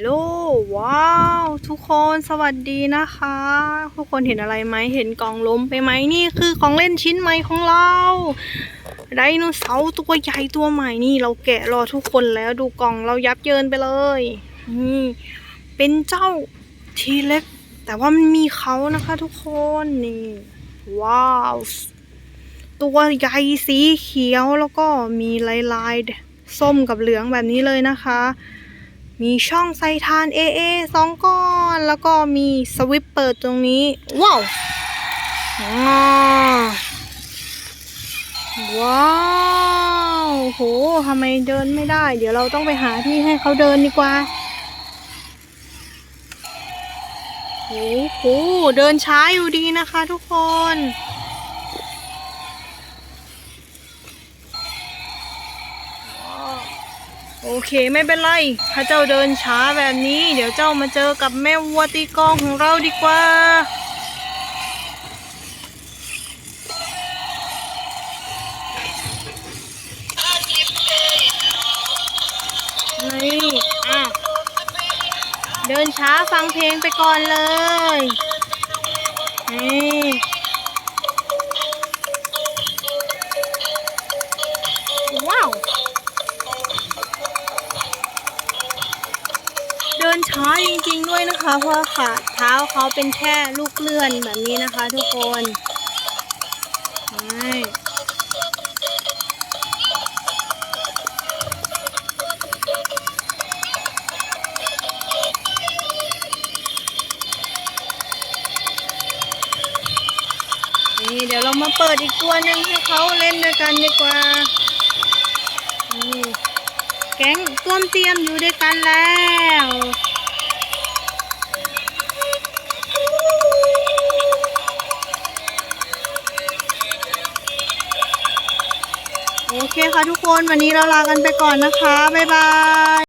ฮัลโหลว้าว ทุกคนสวัสดีนะคะ ทุกคนเห็นอะไรไหมเห็นกล่องล้มไปไหมนี่คือของเล่นชิ้นใหม่ของเราไดโนเสาร์ตัวใหญ่ตัวใหม่นี่เราแกะรอทุกคนแล้วดูกล่องเรายับเยินไปเลยนี่เป็นเจ้าทีเล็ก แต่ว่ามันมีเขานะคะทุกคนนี่ว้าวตัวใหญ่สีเขียวแล้วก็มีลายลายส้มกับเหลืองแบบนี้เลยนะคะ มีช่องใส่ทาน AA สองก้อน แล้วก็มีสวิปเปิดตรงนี้ ว้าวว้าวโหทำไมเดินไม่ได้ เดี๋ยวเราต้องไปหาที่ให้เขาเดินดีกว่าโอ้โห เดินช้าอยู่ดีนะคะทุกคน โอเคไม่เป็นไร ถ้าเจ้าเดินช้าแบบนี้ เดี๋ยวเจ้ามาเจอกับแม่วัวตีกองของเราดีกว่า นี่อะ เดินช้าฟังเพลงไปก่อนเลย นี่ ดินช้าจริงๆด้วยนะคะ เพราะขาเท้าเขาเป็นแค่ลูกเลื่อนแบบนี้นะคะ ทุกคนนี่นี่เดี๋ยวเรามาเปิดอีกตัวหนึ่งให้เขาเล่นด้วยกันดีกว่านี่ แก๊งต้วมเตรียมอยู่ด้วยกันแล้วโอเคค่ะทุกคนวันนี้เราลากันไปก่อนนะคะ บ๊ายบาย